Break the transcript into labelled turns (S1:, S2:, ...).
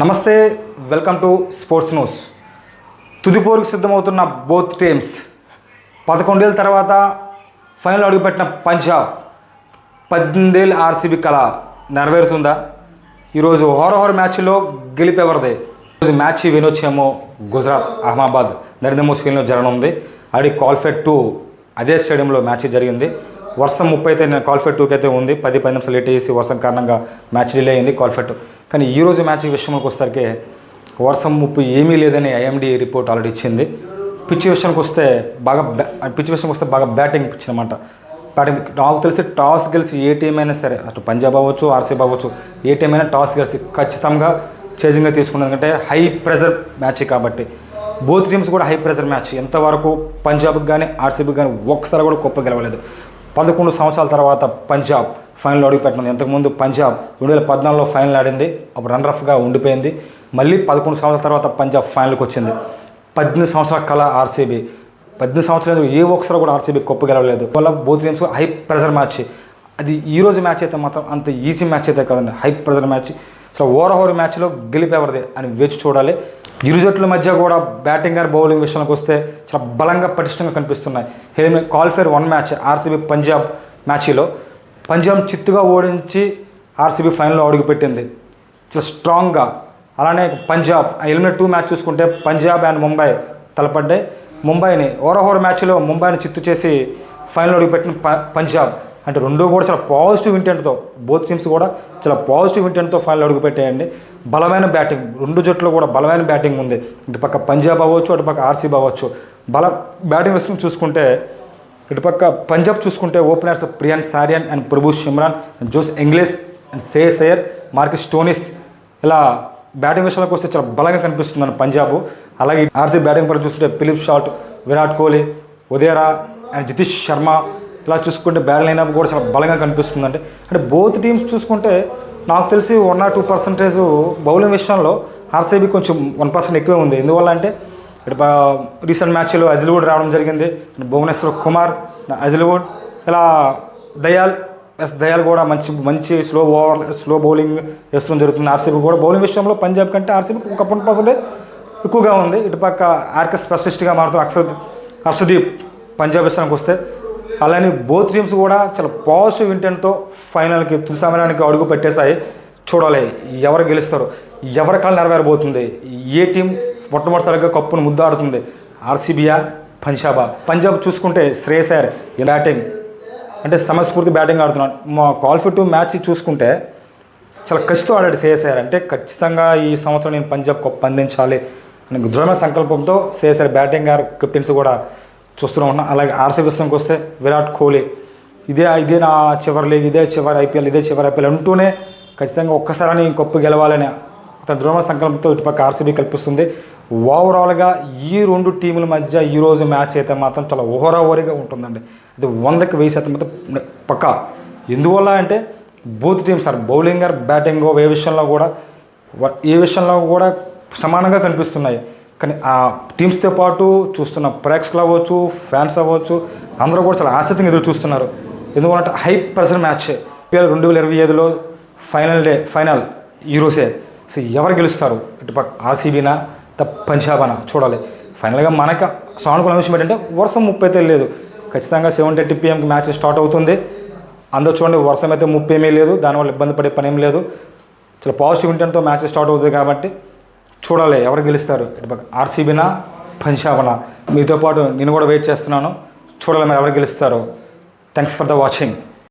S1: నమస్తే welcome to sports news. తుదిపోరుకు సిద్ధమవుతున్న బోత్ టీమ్స్. పదకొండేళ్ళ తర్వాత ఫైనల్ అడుగుపెట్టిన పంజాబ్ పద్దెనిమిదేళ్ళు ఆర్సీబీ కళ నెరవేరుతుందా? ఈరోజు హోరహోర మ్యాచ్లో గెలిపెవరిదే ఈరోజు మ్యాచ్ వినొచ్చేమో గుజరాత్ అహ్మాబాద్ నరేంద్ర మోదీ జరగనుంది ఆడి కాల్ఫెట్ టూ అదే స్టేడియంలో మ్యాచ్ జరిగింది. వర్షం ముప్పై అయితే నేను కాల్ఫెట్ టూకి అయితే ఉంది. పది పది నిమిషాలు లేట్ చేసి వర్షం కారణంగా మ్యాచ్ డిలే అయింది. కాల్ఫెట్ కానీ ఈరోజు మ్యాచ్ విషయంలోకి వస్తారికి వర్షం ముప్పు ఏమీ లేదని ఐఎండి రిపోర్ట్ ఆల్రెడీ ఇచ్చింది. పిచ్చి విషయానికి వస్తే బాగా బ్యా- విషయానికి వస్తే బాగా బ్యాటింగ్ పిచ్ అనమాట బ్యాటింగ్ నాకు తెలిసి టాస్ గెలిచి ఏ టీం అయినా సరే అటు పంజాబ్ అవ్వచ్చు ఆర్సీబీ అవ్వచ్చు ఏ టీం అయినా టాస్ గెలిచి ఖచ్చితంగా చేజింగ్గా తీసుకున్నది ఎందుకంటే హై ప్రెజర్ మ్యాచ్ కాబట్టి. బోత్ టీమ్స్ కూడా హై ప్రెజర్ మ్యాచ్. ఎంతవరకు పంజాబ్కి కానీ ఆర్సీబీకి కానీ ఒక్కసారి కూడా గొప్ప గెలవలేదు. పదకొండు సంవత్సరాల తర్వాత పంజాబ్ ఫైనల్ అడుగుపెట్టింది ఇంతకుముందు పంజాబ్ రెండు వేల పద్నాలుగులో ఫైనల్ ఆడింది. అప్పుడు రన్ రఫ్గా ఉండిపోయింది. మళ్ళీ పదకొండు సంవత్సరాల తర్వాత పంజాబ్ ఫైనల్కి వచ్చింది. పద్దెనిమిది సంవత్సరాల కళ ఆర్సీబీ. పద్దెనిమిది సంవత్సరాలు ఏ ఒక్కసారి కూడా ఆర్సీబీ గొప్ప గెలవలేదు. వల్ల both games high pressure match అది ఈ రోజు మ్యాచ్ అయితే మాత్రం అంత ఈజీ మ్యాచ్ అయితే కాదండి. హై ప్రెజర్ మ్యాచ్ అసలు ఓవర్ మ్యాచ్లో గెలిపేవరది అని వేచి చూడాలి. ఇరు జట్ల మధ్య కూడా బ్యాటింగ్ గారు బౌలింగ్ విషయానికి వస్తే చాలా బలంగా పటిష్టంగా కనిపిస్తున్నాయి. Helmet qualifier one match RCB Punjab మ్యాచ్లో పంజాబ్ చిత్తుగా ఓడించి ఆర్సీబీ ఫైనల్లో అడుగుపెట్టింది. చాలా స్ట్రాంగ్గా. అలానే పంజాబ్ ఎలిమినేట్ టూ మ్యాచ్ చూసుకుంటే పంజాబ్ అండ్ ముంబై తలపడ్డాయి. ముంబైని ఓవర్ మ్యాచ్లో ముంబైని చిత్తు చేసి ఫైనల్ అడుగుపెట్టిన ప- పంజాబ్. అంటే రెండు కూడా చాలా పాజిటివ్ ఇంటెంట్తో బోత్ టీమ్స్ కూడా చాలా పాజిటివ్ ఇంటెంట్తో ఫైనల్ అడుగుపెట్టాయండి. బలమైన బ్యాటింగ్ రెండు జట్లు కూడా బలమైన బ్యాటింగ్ ఉంది. ఇటు పక్క పంజాబ్ అవ్వచ్చు అటు పక్క ఆర్సీబీ అవ్వచ్చు. బలం బ్యాటింగ్ విషయం చూసుకుంటే ఇటుపక్క పంజాబ్ చూసుకుంటే openers Priyan సారియన్ and Prabhsimran Josh Inglis and Shreyas Iyer Marcus Stoinis ఇలా బ్యాటింగ్ విషయంలోకి వస్తే చాలా బలంగా కనిపిస్తుందని పంజాబ్. అలాగే ఆర్సీ బ్యాటింగ్ పరంగా చూసుకుంటే ఫిలిప్ షాట్ విరాట్ కోహ్లీ ఉదయరా అండ్ జితీష్ శర్మ. ఇలా చూసుకుంటే బ్యాటింగ్ అయినప్పుడు కూడా చాలా బలంగా కనిపిస్తుంది అంటే బోత్ టీమ్స్ చూసుకుంటే నాకు తెలిసి one or two percentage bowling విషయంలో ఆర్సీబీ కొంచెం వన్ పర్సెంట్ ఎక్కువే ఉంది. ఎందువల్ల అంటే ఇటు రీసెంట్ మ్యాచ్లో అజిల్వుడ్ రావడం జరిగింది. భువనేశ్వర్ కుమార్ అజిల్వుడ్ ఇలా దయాల్ ఎస్ దయాల్ కూడా మంచి మంచి స్లో ఓవర్ స్లో బౌలింగ్ వేస్తడం జరుగుతుంది. ఆర్సీబీ కూడా బౌలింగ్ విషయంలో పంజాబ్ కంటే ఆర్సీబీ ఒక వన్ పర్సెంటేజ్ ఎక్కువగా ఉంది. ఇటుపక్క ఆర్కెస్ స్పెషలిస్ట్గా మారుతున్న అక్షద్ హర్షదీప్ పంజాబ్ విషయానికి వస్తే అలానే బోత్ టీమ్స్ కూడా చాలా పాజిటివ్ ఇంటెంట్తో ఫైనల్కి తుది అడుగు పెట్టేశాయి. చూడాలి ఎవరు గెలుస్తారు ఎవరి కాలు నెరవేరబోతుంది ఏ టీం మొట్టమొదటిసారిగా కప్పును ముద్దాడుతుంది ఆర్సీబీయా పంజాబా. పంజాబ్ చూసుకుంటే శ్రేయస్ అయ్యర్ ఈ బ్యాటింగ్. అంటే సమస్ఫూర్తి బ్యాటింగ్ ఆడుతున్నాడు. మా క్వాలిఫై టూ మ్యాచ్ చూసుకుంటే చాలా కసితో ఆడాడు శ్రేయస్ అయ్యర్ అంటే ఖచ్చితంగా ఈ సంవత్సరం నేను పంజాబ్ కప్పు అందించాలి అనే దృఢమైన సంకల్పంతో శ్రేయస్ అయ్యర్ బ్యాటింగ్ గారు కెప్టెన్స్ కూడా చూస్తూనే ఉన్నాం. అలాగే ఆర్సీబీ విషయంకి వస్తే విరాట్ కోహ్లీ. ఇదే ఇదే నా చివరి లీగ్ ఇదే చివరి ఐపీఎల్ ఇదే చివరి ఐపీఎల్ అంటూనే ఖచ్చితంగా ఒక్కసారి నేను కప్పు గెలవాలని తన దృఢమైన సంకల్పంతో ఇటుపక్క ఆర్సీబీ కల్పిస్తుంది. ఓవరాల్గా ఈ రెండు టీముల మధ్య ఈ రోజు మ్యాచ్ అయితే మాత్రం చాలా ఓహరావరిగా ఉంటుందండి. అది వందకి వెయ్యి శాతం అయితే పక్కా. ఎందువల్ల అంటే both teams sir bowling or batting ఏ విషయంలో కూడా ఏ విషయంలో కూడా సమానంగా కనిపిస్తున్నాయి. కానీ ఆ టీమ్స్తో పాటు చూస్తున్న ప్రేక్షకులు అవ్వచ్చు ఫ్యాన్స్ అవ్వచ్చు అందరూ కూడా చాలా ఆసక్తిగా ఎదురు చూస్తున్నారు. ఎందుకంటే హై ప్రెషర్ మ్యాచ్. రెండు వేల ఇరవై ఐదులో ఫైనల్ డే ఫైనల్ ఈరోజే సో ఎవరు గెలుస్తారు? ఇటు పక్క ఆర్సీబీనా? త పంజాబానా? చూడాలి. ఫైనల్గా మనకు సానుకూల విషయం ఏంటంటే వర్షం ముప్పై అయితే లేదు. ఖచ్చితంగా సెవెన్ థర్టీ పిఎంకి మ్యాచ్ స్టార్ట్ అవుతుంది. అందరూ చూడండి వర్షం అయితే ముప్పై ఏమీ లేదు. దానివల్ల ఇబ్బంది పడే పని లేదు. చాలా పాజిటివ్ ఇంటెంట్తో మ్యాచ్ స్టార్ట్ అవుతుంది కాబట్టి చూడాలి ఎవరు గెలుస్తారు. ఇటు పక్క ఆర్సీబీనా? పంజాబ్నా? మీతో పాటు నేను కూడా వెయిట్ చేస్తున్నాను. చూడాలి మరి ఎవరు గెలుస్తారు. Thanks for the watching